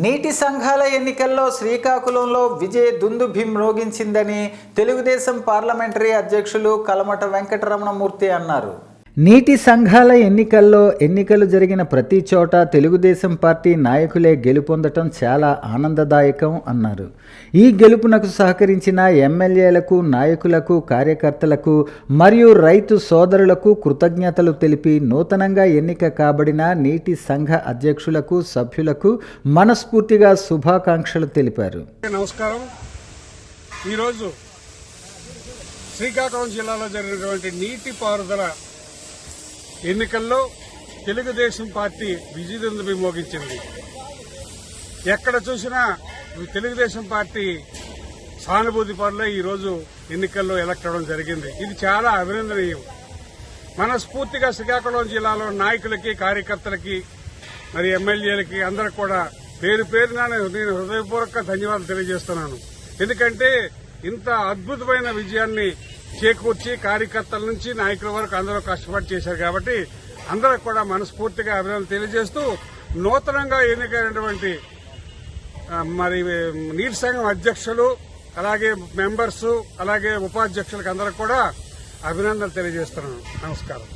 నీటి సంఘాల ఎన్నికల్లో శ్రీకాకుళంలో విజయ దుందుభీం రోగించిందని తెలుగుదేశం పార్లమెంటరీ అధ్యక్షులు కలమట వెంకటరమణమూర్తి అన్నారు. నీటి సంఘాల ఎన్నికల్లో ఎన్నికలు జరిగిన ప్రతి చోట తెలుగుదేశం పార్టీ నాయకులే గెలుపొందటం చాలా ఆనందదాయకం అన్నారు. ఈ గెలుపునకు సహకరించిన ఎమ్మెల్యేలకు నాయకులకు కార్యకర్తలకు మరియు రైతు సోదరులకు కృతజ్ఞతలు తెలిపి నూతనంగా ఎన్నిక కాబడిన నీటి సంఘ అధ్యక్షులకు సభ్యులకు మనస్ఫూర్తిగా శుభాకాంక్షలు తెలిపారు. నమస్కారం. ఈరోజు శ్రీకాకుళం జిల్లాలో జరిగినటువంటి నీటి పారుదల ఎన్నికల్లో తెలుగుదేశం పార్టీ విజయదండ విమోగించింది. ఎక్కడ చూసినా తెలుగుదేశం పార్టీ సానుభూతి పనులే ఈరోజు ఎన్నికల్లో ఎలక్ట్ అవడం జరిగింది. ఇది చాలా అభినందనీయం. మనస్ఫూర్తిగా శ్రీకాకుళం జిల్లాలో నాయకులకి కార్యకర్తలకి మరి ఎమ్మెల్యేలకి అందరికి కూడా పేరు పేరున నేను హృదయపూర్వక ధన్యవాదాలు తెలియజేస్తున్నాను. ఎందుకంటే ఇంత అద్భుతమైన విజయాన్ని చేకూర్చి కార్యకర్తల నుంచి నాయకుల వరకు అందరూ కష్టపడి చేశారు కాబట్టి అందరికి కూడా మనస్ఫూర్తిగా అభినందనలు తెలియజేస్తూ నూతనంగా ఎన్నికైనటువంటి మరి నీటి సంఘం అధ్యక్షులు అలాగే మెంబర్స్ అలాగే ఉపాధ్యక్షులకు అందరికి కూడా అభినందనలు తెలియజేస్తున్నాను. నమస్కారం.